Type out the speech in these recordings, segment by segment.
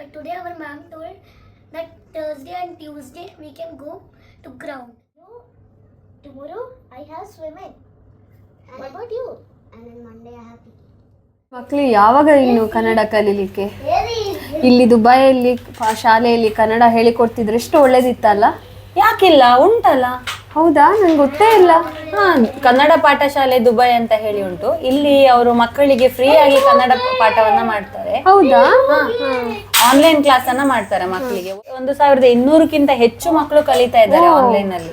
uh, today our ma'am told that Thursday and Tuesday we can go to ground. Tomorrow I have swimming. What about you? And then Monday I have ಮಕ್ಳು ಯಾವಾಗ ಇನ್ನು ಕನ್ನಡ ಕಲೀಲಿಕ್ಕೆ ಇಲ್ಲಿ ದುಬೈಯಲ್ಲಿ ಪ- ಶಾಲೆಯಲ್ಲಿ ಕನ್ನಡ ಹೇಳಿಕೊಡ್ತಿದ್ರೆ ಎಷ್ಟು ಒಳ್ಳೇದಿತ್ತಲ್ಲ ಯಾಕಿಲ್ಲ ಉಂಟಲ್ಲ ಹೌದಾ ನಂಗೆ ಗೊತ್ತೇ ಇಲ್ಲ ಹಾ ಕನ್ನಡ ಪಾಠಶಾಲೆ ದುಬೈ ಅಂತ ಹೇಳಿ ಉಂಟು. ಇಲ್ಲಿ ಅವರು ಮಕ್ಕಳಿಗೆ ಫ್ರೀ ಆಗಿ ಕನ್ನಡ ಪಾಠವನ್ನ ಮಾಡ್ತಾರೆ. ಹೌದಾ? ಆನ್ಲೈನ್ ಕ್ಲಾಸ್ ಅನ್ನ ಮಾಡ್ತಾರೆ ಮಕ್ಕಳಿಗೆ. ಒಂದು ಸಾವಿರದ ಇನ್ನೂರಕ್ಕಿಂತ ಹೆಚ್ಚು ಮಕ್ಕಳು ಕಲಿತಾ ಇದ್ದಾರೆ ಆನ್ಲೈನ್ ಅಲ್ಲಿ.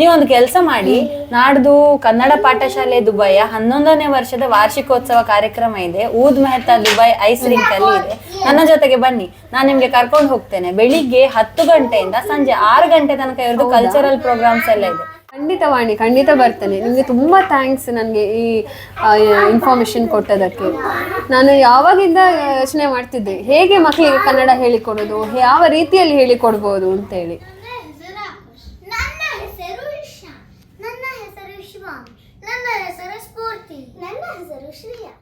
ನೀವೊಂದು ಕೆಲಸ ಮಾಡಿ ನಾಡ್ದು ಕನ್ನಡ ಪಾಠಶಾಲೆ ದುಬೈಯ ಹನ್ನೊಂದನೇ ವರ್ಷದ ವಾರ್ಷಿಕೋತ್ಸವ ಕಾರ್ಯಕ್ರಮ ಇದೆ. Oud Metha Dubai ice rink ಅಲ್ಲಿ ಇದೆ. ನನ್ನ ಜೊತೆಗೆ ಬನ್ನಿ. ನಾನು ನಿಮ್ಗೆ ಕರ್ಕೊಂಡು ಹೋಗ್ತೇನೆ. ಬೆಳಿಗ್ಗೆ ಹತ್ತು ಗಂಟೆಯಿಂದ ಸಂಜೆ ಆರು ಗಂಟೆ ತನಕ ಇವ್ರದ್ದು ಕಲ್ಚರಲ್ ಪ್ರೋಗ್ರಾಮ್ಸ್ ಎಲ್ಲ ಇದೆ. ಖಂಡಿತ ವಾಣಿ, ಖಂಡಿತ ಬರ್ತೇನೆ. ನಿಮಗೆ ತುಂಬ ಥ್ಯಾಂಕ್ಸ್ ನನಗೆ ಈ ಇನ್ಫಾರ್ಮೇಷನ್ ಕೊಟ್ಟದಕ್ಕೆ. ನಾನು ಯಾವಾಗಿಂದ ಯೋಚನೆ ಮಾಡ್ತಿದ್ದೆ, ಹೇಗೆ ಮಕ್ಕಳಿಗೆ ಕನ್ನಡ ಹೇಳಿಕೊಡೋದು, ಯಾವ ರೀತಿಯಲ್ಲಿ ಹೇಳಿಕೊಡ್ಬೋದು ಅಂತೇಳಿ. ನನ್ನ ಹೆಸರು ಶ್ರೇಯಾ.